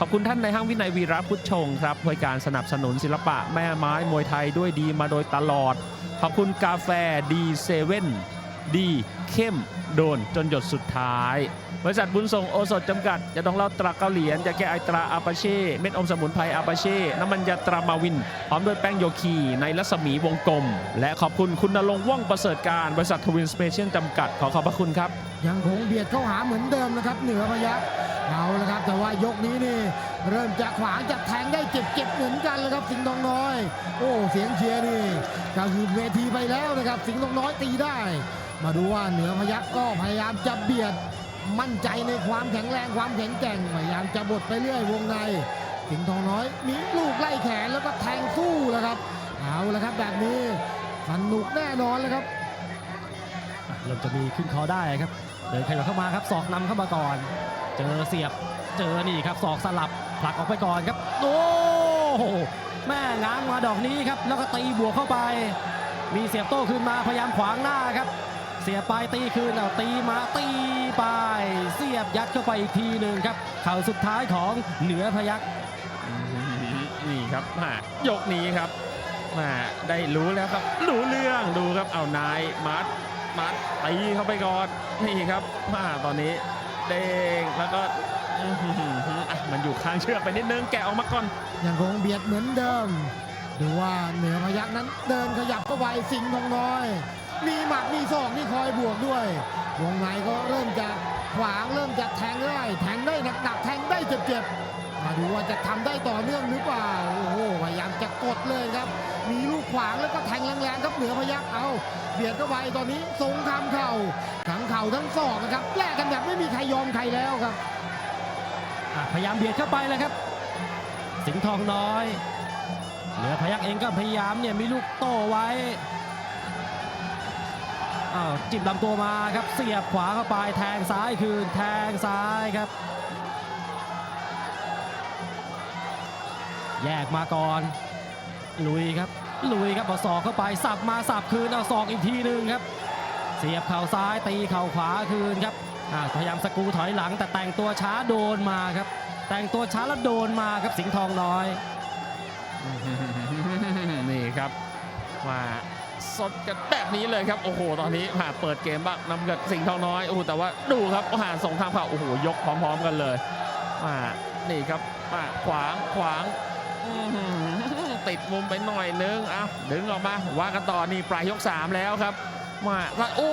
ขอบคุณท่านในห้างวินัยวีระพุทธชงครับให้การสนับสนุนศิลปะแม่ไม้มวยไทยด้วยดีมาโดยตลอด ขอบคุณกาแฟดีเซเว่นดีเข้มโดนจนหยดสุดท้าย บริษัทบุญส่งโอสถจำกัดยาดองเล้าตราเกาเหลียนยาแก้ไอตราอาปาเช่ เม็ดอมสมุนไพรอาปาเช่ น้ำมันยาตรามาวิน พร้อมด้วยแป้งโยคีในรัศมีวงกลม และขอบคุณคุณนรงค์ว่องประเสริฐการ บริษัททวินสเปเชียลจำกัด ขอขอบพระคุณครับ ยังคงเบียดเข้าหาเหมือนเดิมนะครับ เหนือพยักเอาละครับ แต่ว่ายกนี้นี่เริ่มจะขวางจะแทงได้เจ็บเจ็บเหมือนกันเลยครับสิงห์ทองน้อย โอ้เสียงเชียร์นี่ก็คือเวทีไปแล้วนะครับ สิงห์ทองน้อยตีได้ มาดูว่าเหนือพยักก็พยายามจะเบียดมั่นใจในความแข็งแรงความแข็งแกร่งพยายามจะบดไปเรื่อยวงในสิงห์ทองน้อย มีลูกไล่แขนแล้วก็แทงสู้แล้วครับเอาละครับแบบนี้สนุกแน่นอนเลยครับเริ่มจะมีขึ้นคอได้ครับเดินขยับเข้ามาครับศอกนำเข้ามาก่อน เจอเสียบเจอนี่ครับศอกสลับผลักออกไปก่อนครับโอ้แม่ง้างมาดอกนี้ครับแล้วก็ตีบวกเข้าไป มีเสียบโต้คืนมาพยายามขวางหน้าครับ สียบไปตีคืนเอาตีมาตีไป เสียบยัดเข้าไปอีกทีหนึ่งครับ เข่าสุดท้ายของเหนือพยักนี่ครับมายกนี้ครับมาได้รู้แล้วครับ รู้เรื่องดูครับเอานายมัดมัดตีเข้าไปก่อนนี่ครับมาตอนนี้เด้งแล้วก็อื้อหืออะมันอยู่ข้างเชือกไปนิดนึงแกะออกมาก่อนยังคงเบียดเหมือนเดิม ดูว่าเหนือพยักนั้นเดินขยับเข้าไปสิงห์ทองน้อย มีหมัดมีศอกนี่คอยบวกด้วยวงในก็เริ่มจะขวางเริ่มจะแทงได้แทงได้หนักๆแทงได้เจ็บๆมาดูว่าจะทำได้ต่อเนื่องหรือเปล่าโอ้โหพยายามจะกดเลยครับ มีลูกขวางแล้วก็แทงแรงๆครับเหนือพยักเอาเบียดเข้าไปตอนนี้สงครามเข่าทั้งเข่าทั้งศอกนะครับแลกกันแบบไม่มีใครยอมใครแล้วครับพยายามเบียดเข้าไปเลยครับ สิงห์ทองน้อย เหนือพยักเองก็พยายามเนี่ยมีลูกโต้ไว้ อ้าวจิ้มลำตัวมาครับเสียบขวาเข้าไปแทงซ้ายคืนแทงซ้ายครับ แยกมาก่อน ลุยครับ ลุยครับเอาศอกเข้าไปสับมาสับคืนเอาศอกอีกทีหนึ่งครับ เสียบเข่าซ้ายตีเข่าขวาคืนครับพยายามสกูถอยหลัง แต่แต่งตัวช้าโดนมาครับ แต่งตัวช้าแล้วโดนมาครับสิงห์ทองน้อยนี่ครับมา สดกันแบบนี้เลยครับ โอ้โห ตอนนี้มาเปิดเกมบ้างนำเกิดสิงห์ทองน้อย โอ้โหแต่ว่าดูครับหาส่งทางเผ่าโอ้โห ยกพร้อม ๆ กันเลยมานี่ครับมาขวางขวางติดมุมไปหน่อยนึง เอาดึงออกมาว่ากันต่อนี่ปลายยก 3 แล้วครับ มาโอ้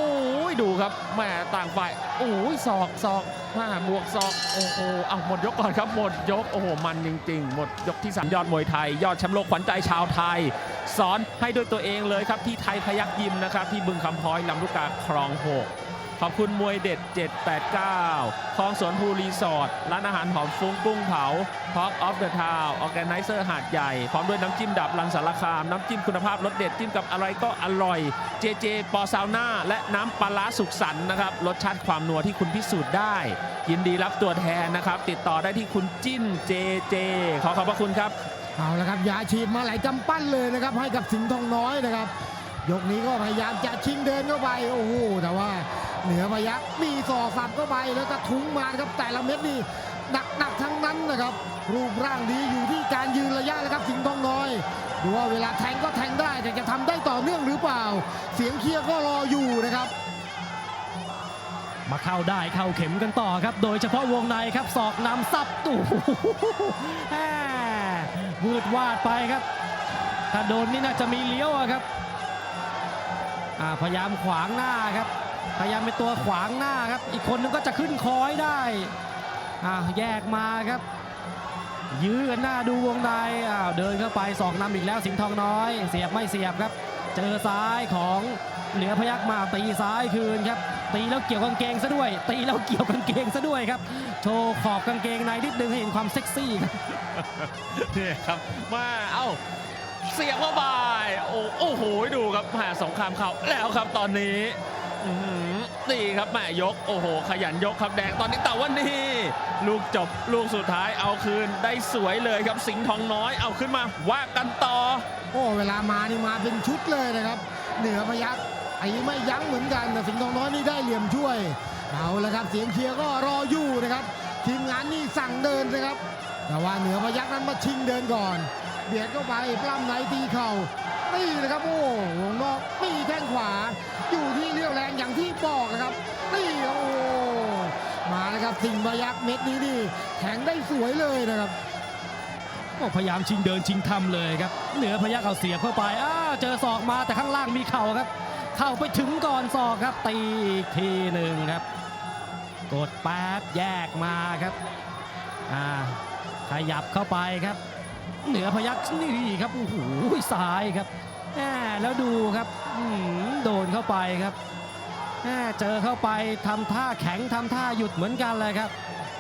ยดูครับแม่ต่างฝ่ายโอ้ยศอกศอกมาบวกศอกโอ้โหเอาหมดยกก่อนครับหมดยกโอ้โหมันจริงๆ หมดยกที่สามยอดมวยไทย ยอดแชมป์โลกขวัญใจชาวไทย สอนให้ด้วยตัวเองเลยครับที่ไทยพยักยิมนะครับที่บึงคำพ้อยลำลูกกาคลองหก ขอบคุณมวยเด็ด 789คลองสวนภูรีสอร์ทร้านอาหารหอมฟุ้งกุ้งเผา Talk of the Town ออแกไนเซอร์หาดใหญ่ พร้อมด้วยน้ำจิ้มดับรังสารคาม น้ำจิ้มคุณภาพรสเด็ด จิ้มกับอะไรก็อร่อย เจเจปอซาวน่า และน้ำปลาร้าสุขสันนะครับ รสชาติความนัวที่คุณพิสูจน์ได้ ยินดีรับตัวแทนนะครับ ติดต่อได้ที่คุณจิ้นเจเจขอขอบพระคุณครับเอาละครับยาฉีดมาหลายกำปั้นเลยนะครับ ให้กับสิงห์ทองน้อยนะครับ ยกนี้ก็พยายามจะชิงเดินเข้าไป โอ้โห แต่ว่า เหนือพยักมีศอกสับเข้าไปแล้วก็ทุ้งมาครับแต่ละเม็ดนี่หนักๆทั้งนั้นนะครับ รูปร่างดีอยู่ที่การยืนระยะแล้วครับสิงห์ทองน้อยดูว่าเวลาแทงก็แทงได้แต่จะทำได้ต่อเนื่องหรือเปล่า เสียงเชียร์ก็รออยู่นะครับ มาเข้าได้เข้าเข็มกันต่อครับ โดยเฉพาะวงในครับศอกนำซับตู่แหม่วืดวาดไปครับ ถ้าโดนนี่น่าจะมีเลี้ยวครับพยายามขวางหน้าครับ พยายามเป็นตัวขวางหน้าครับ อีกคนนึงก็จะขึ้นคอยได้อ่าแยกมาครับ ยื้อกันหน้าดูวงในอ้าวเดินเข้าไปสองนำอีกแล้วสิงห์ทองน้อย เสียบไม่เสียบครับ เจอซ้ายของเหนือพยักมาตีซ้ายคืนครับ ตีแล้วเกี่ยวกางเกงซะด้วย ตีแล้วเกี่ยวกางเกงซะด้วยครับ โชว์ขอบกางเกงในนิดนึงให้เห็นความเซ็กซี่ครับนี่ครับมาเอ้าเสียงเข้าไปโอ้โอ้โหดูครับหาสงครามเข่าแล้วครับตอนนี้ นี่ครับแม่ยก โอ้โห ขยันยกครับแดงตอนนี้แต่ว่านี่ลูกจบลูกสุดท้ายเอาคืนได้สวยเลยครับสิงห์ทองน้อยเอาขึ้นมาว่ากันต่อ โอ้เวลามานี่มาเป็นชุดเลยนะครับ เหนือพยักไอ้ไม่ยั้งเหมือนกันแต่สิงห์ทองน้อยนี่ได้เหลี่ยมช่วย เอาละครับเสียงเชียร์ก็รออยู่นะครับ ทีมงานนี่สั่งเดินนะครับ แต่ว่าเหนือพยักนั้นมาชิงเดินก่อน เบียดเข้าไปปล้ำในตีเข่า นี่นะครับโอ้วงนอกมีแข้งขวา อยู่ที่เรี่ยวแรงอย่างที่บอกนะครับนี่โอ้มาแล้วครับสิงห์พยักเม็ดนี้นี่แข็งได้สวยเลยนะครับก็พยายามชิงเดินชิงทำเลยครับ เหนือพยักเอาเสียบเข้าไปอ้าเจอศอกมาแต่ข้างล่างมีเข่าครับ เข้าไปถึงก่อนศอกครับ ตีอีกทีหนึ่งครับ กดแป๊บแยกมาครับอ่าขยับเข้าไปครับ เหนือพยักนี่ครับโอ้โหซ้ายครับแล้วดูครับโดนเข้าไปครับเจอเข้าไปทำท่าแข็งทำท่าหยุดเหมือนกันเลยครับ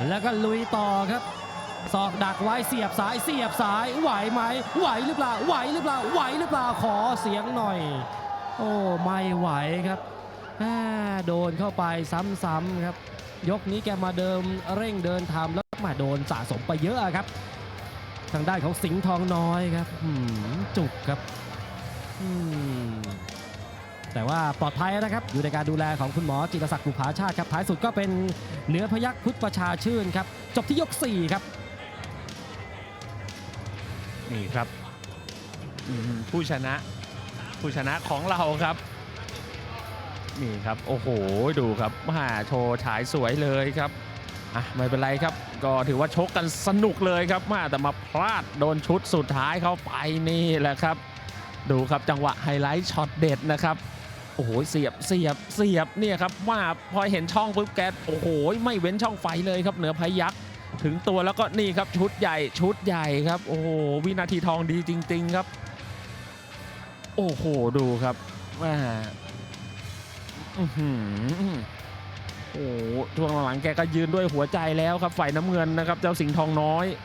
แล้วก็ลุยต่อครับศอกดักไว้เสียบซ้ายเสียบซ้ายไหวไหมไหวหรือเปล่าไหวหรือเปล่าไหวหรือเปล่าขอเสียงหน่อย โอ้ไม่ไหวครับโดนเข้าไปซ้ำๆครับ ยกนี้แกมาเดิมเร่งเดินทำแล้วมาโดนสะสมไปเยอะครับ ทางด้านของสิงห์ทองน้อยครับจุกครับแต่ว่าปลอดภัยนะครับ อยู่ในการดูแลของคุณหมอจิตศักดิ์บุภาชาติครับท้ายสุดก็เป็นเหนือพยักพุทธประชาชื่นครับ จบที่ยก 4 ครับ นี่ครับผู้ชนะ ผู้ชนะของเราครับ นี่ครับ โอ้โห ดูครับมาโชว์ฉายสวยเลยครับอะไม่เป็นไรครับ ก็ถือว่าชกกันสนุกเลยครับมาแต่มาพลาดโดนชุดสุดท้ายเข้าไปนี่แหละครับ ดูครับจังหวะไฮไลท์ช็อตเด็ดนะครับโอ้โหเสียบเสียบเสียบเนี่ยครับมาพอเห็นช่องปุ๊บแกโอ้โหไม่เว้นช่องไฟเลยครับเหนือพยักถึงตัวแล้วก็นี่ครับชุดใหญ่ชุดใหญ่ครับ โอ้โหวินาทีทองดีจริง ๆครับ โอ้โหดูครับแม่อื้อหือ อ้โหช่วงหลังแกก็ยืนด้วยหัวใจแล้วครับฝ่ายน้ำเงินนะครับ เจ้าสิงห์ทองน้อย